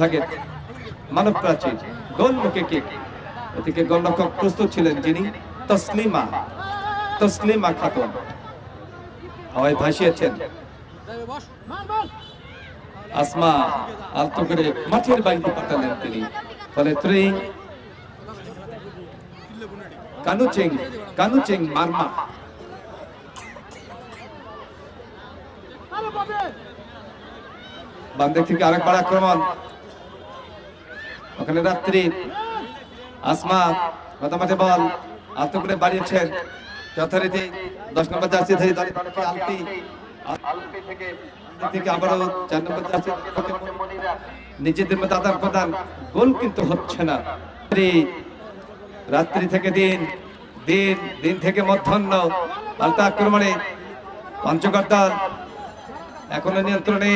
ভাগের মানব প্রাচীর গোল মুখে কিক এদিকে গোলরক্ষক প্রস্তুত ছিলেন যিনি তসলিমা তসলিমা খাতুন। হাওয়ায় ভাসিয়েছেন। আসমা আলতো করে মাঠের বাইরে পাঠালেন তিনি। ফলে থ্রি কানুচিং কানুচিং মারমা। বান্ধে থেকে আরেকবার আক্রমণ। ওখানে রাত্রি আসমা মাথামাঠে বল আলতো করে বাড়িয়েছেন যথারীতি দশ নম্বর জার্সি ধরে দাঁড়িয়ে আলতি থেকে আবারও চার নম্বর জার্সি নিজেদের মধ্যে আদান প্রদান গোল কিন্তু হচ্ছে না। রাত্রি রাত্রি থেকে দিন দিন দিন থেকে মধ্যাহ্ন পাল্টা আক্রমণে পঞ্চগড় দল এখনও নিয়ন্ত্রণে।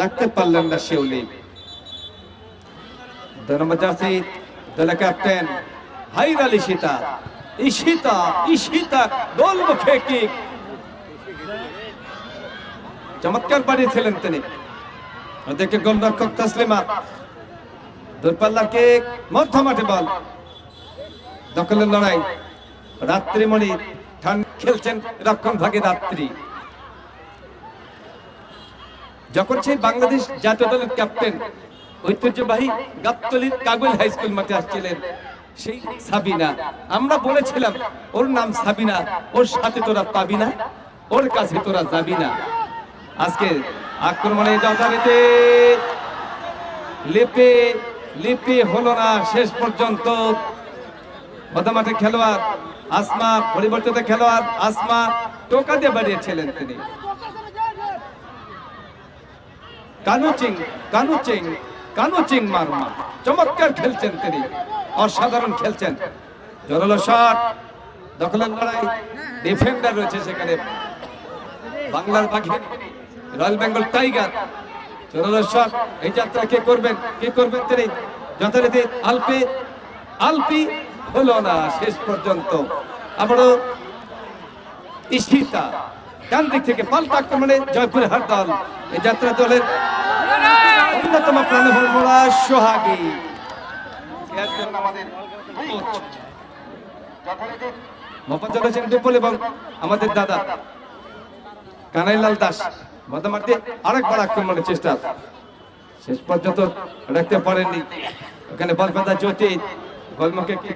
রাখতে পারলেন না শিউলি। দুই দলের ক্যাপ্টেন হাইর আলী সীতা ঈশিতা ঈশিতা, গোল মুখে কিক চমৎকার বাড়িয়েছিলেন তিনি। ওদেরকে গোলরক্ষক তাসলিমা। কেক মধ্য মাঠে বল দখলের লড়াই। রাত্রিমণি ঠান খেলছেন রক্ষণ ভাগে রাত্রি। যখন সেই বাংলাদেশ জাতীয় দলের ক্যাপ্টেন ঐতিহ্যবাহী গাবতলির কাগুল হাই স্কুল মাঠে আসছিলেন সেই সাবিনা। আমরা বলেছিলাম, ওর নাম সাবিনা, ওর সাথে তোরা পাবি না, ওর কাছে তোরা যাবি না। আজকে আক্রমণে যথারীতি লিপি লিপি হলো না শেষ পর্যন্ত। মাঠে খেলোয়াড় আসমা, পরিবর্তিত খেলোয়াড় আসমা টোকা দিয়ে বাড়িয়েছিলেন তিনি। কানুচিং কানুচিং কানুচিং মারমা চমৎকার খেলছেন তিনি। অসাধারণ খেলছেন। জোরালো শট দখলের লড়াই ডিফেন্ডার রয়েছে সেখানে। বাংলার পাখি রয়্যাল বেঙ্গল টাইগার জোরালো শট এই যাত্রা কে করবেন? কে করবেন তিনি? যথারীতি আলপি আলপি হলো না শেষ পর্যন্ত। আবারও ইশিতা। ডান দিক থেকে পাল্টা আক্রমণে জয়পুরের হাট দল। এই যাত্রা দলের অন্যতম সোহাগী। হোসেন বিপুল এবং আমাদের দাদা কানাইলাল দাস। আক্রমণের চেষ্টা। শেষ পর্যন্ত রাখতে পারেননি। ওখানে বল জ্যোতি গোলমুখে কি